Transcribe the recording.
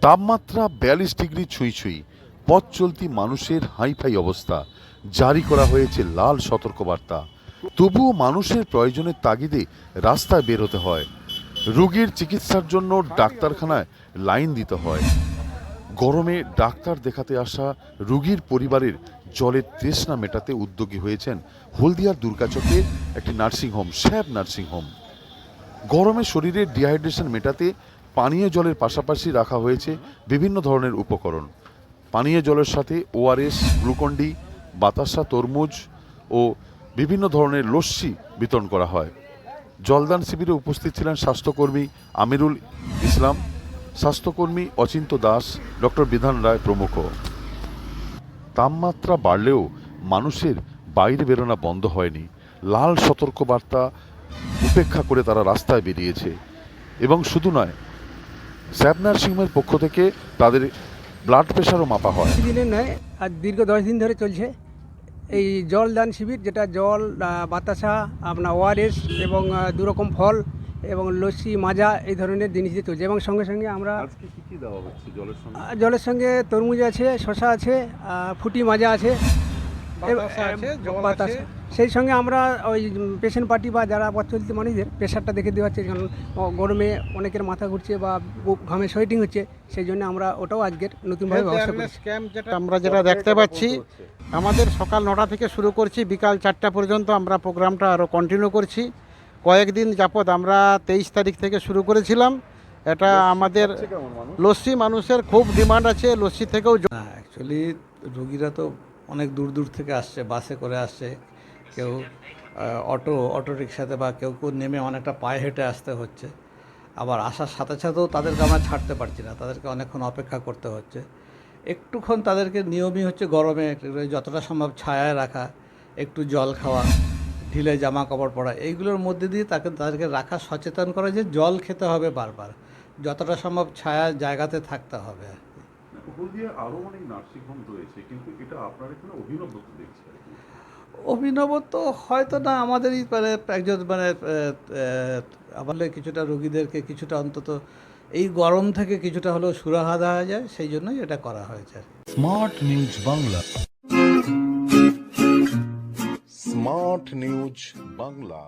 তাপমাত্রা বিয়াল্লিশ ডিগ্রি ছুঁই ছুঁই, পথ চলতি মানুষের হাইফাই অবস্থা, জারি করা হয়েছে লাল সতর্কবার্তা। তবুও মানুষের প্রয়োজনের তাগিদে রাস্তায় বের হতে হয়। রোগীর চিকিৎসার জন্য ডাক্তারখানায় লাইন দিতে হয়। গরমে ডাক্তার দেখাতে আসা রোগীর পরিবারের জলের তৃষ্ণা মেটাতে উদ্যোগী হয়েছেন হলদিয়ার দুর্গাচকের একটি নার্সিংহোম, শ্যাব নার্সিংহোম। গরমে শরীরের ডিহাইড্রেশন মেটাতে পানীয় জলের পাশাপাশি রাখা হয়েছে বিভিন্ন ধরনের উপকরণ। পানীয় জলের সাথে ওআরএস গ্লুকন্ডি, বাতাসা, তরমুজ ও বিভিন্ন ধরনের লস্যি বিতরণ করা হয়। জলদান শিবিরে উপস্থিত ছিলেন স্বাস্থ্যকর্মী আমিরুল ইসলাম, স্বাস্থ্যকর্মী অচিন্ত দাস, ডক্টর বিধান রায় প্রমুখ। তাপমাত্রা বাড়লেও মানুষের বাইরে বেরোনো বন্ধ হয়নি। লাল সতর্কবার্তা উপেক্ষা করে তারা রাস্তায় বেরিয়েছে। এবং শুধু নয় স্যাব নার্সিংহোমের পক্ষ থেকে তাদের ব্লাড প্রেশারও মাপা হয়। দিনের নয় আর দীর্ঘ দশ দিন ধরে চলছে। এই জল দান শিবির যেটা জল বাতাসা আপনার ওআরএস এবং আহ, দু রকম ফল এবং লস্যি মাজা এই ধরনের জিনিস দিয়ে চলছে। এবং সঙ্গে সঙ্গে আমরা আজকে কি কি দেওয়া হচ্ছে জলের সঙ্গে? আহ, জলের সঙ্গে তরমুজ আছে শশা আছে ফুটি মাজা আছে। বাতাসা সেই সঙ্গে আমরা ওই পেশেন্ট পার্টি বা যারা পথ চলতি মানুষদের প্রেশারটা দেখে দেওয়া হচ্ছে কারণ গরমে অনেকের মাথা ঘুরছে বা ঘামে সোয়েটিং হচ্ছে সেই জন্য আমরা ওটাও আজকের নতুনভাবে ব্যবস্থা করেছি। আমরা যেটা দেখতে পাচ্ছি আমাদের সকাল নটা থেকে শুরু করছি বিকাল চারটা পর্যন্ত আমরা প্রোগ্রামটা আরও কন্টিনিউ করছি। কয়েকদিন যাবৎ আমরা তেইশ তারিখ থেকে শুরু করেছিলাম। এটা আমাদের লস্যি মানুষের খুব ডিমান্ড আছে লস্যি থেকেও অ্যাকচুয়ালি রুগীরা তো অনেক দূর দূর থেকে আসছে, বাসে করে আসছে। কেউ অটো অটো রিক্সাতে বা কেউ কেউ নেমে অনেকটা পায়ে হেঁটে আসতে হচ্ছে। আবার আসার সাথে সাথেও তাদেরকে আমরা ছাড়তে পারছি না, তাদেরকে অনেকক্ষণ অপেক্ষা করতে হচ্ছে। একটুক্ষণ তাদেরকে নিয়মই হচ্ছে গরমে যতটা সম্ভব ছায়ায় রাখা, একটু জল খাওয়া, ঢিলে জামা কাপড় পরা, এইগুলোর মধ্যে দিয়ে তাকে, তাদেরকে রাখা সচেতন করা যে জল খেতে হবে বারবার। যতটা সম্ভব ছায়া জায়গাতে থাকতে হবে। হলদিয়া আরও অনেক নার্সিংহোম রয়েছে কিন্তু এটা আপনার এখানে অভিনবত্ব দেখছি অভিনবত্ব হয়তো না আমাদেরই মানে একজন মানে আমাদের কিছুটা রোগীদেরকে কিছুটা অন্তত এই গরম থেকে কিছুটা হলেও সুরাহা দেওয়া যায় সেই জন্যই এটা করা হয়েছে smart news Bangla. Smart news Bangla.